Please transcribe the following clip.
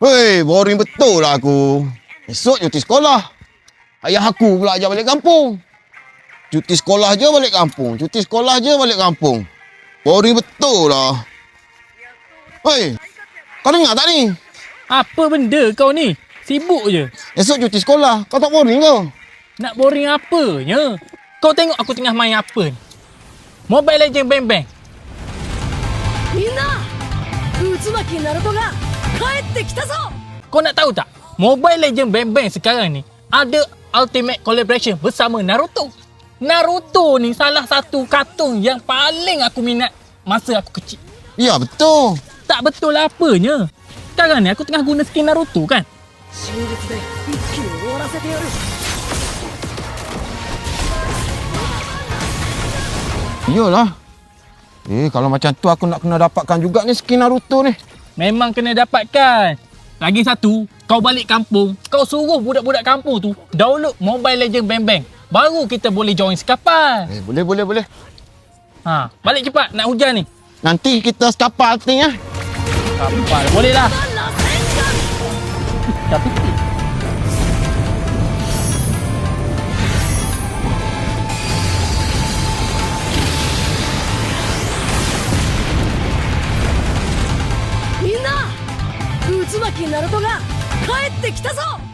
Hei, boring betul lah aku. Esok cuti sekolah. Ayah aku pula ajak balik kampung. Cuti sekolah je balik kampung. Cuti sekolah je balik kampung. Boring betul lah. Hei, kau dengar tak ni? Apa benda kau ni? Sibuk je. Esok cuti sekolah. Kau tak boring kau? Nak boring apanya? Kau tengok aku tengah main apa ni? Mobile Legend Bang Bang. Uzumaki Naruto ga kaette kita zo. Kau nak tahu tak? Mobile Legend Bang Bang sekarang ni ada ultimate collaboration bersama Naruto. Naruto ni salah satu kartun yang paling aku minat masa aku kecil. Ya betul. Tak betul apanya. Sekarang ni aku tengah guna skin Naruto kan? Yolah, Eh, kalau macam tu aku nak kena dapatkan juga ni skin Naruto ni. Memang kena dapatkan. Lagi satu, kau balik kampung, kau suruh budak-budak kampung tu download Mobile Legend Bang Bang. Baru kita boleh join sekapan. Eh, boleh, boleh, boleh. Ha, balik cepat nak hujan ni. Nanti kita skapal ni ya. Kapal, boleh lah. 螺旋崎ナルトが帰ってきたぞ！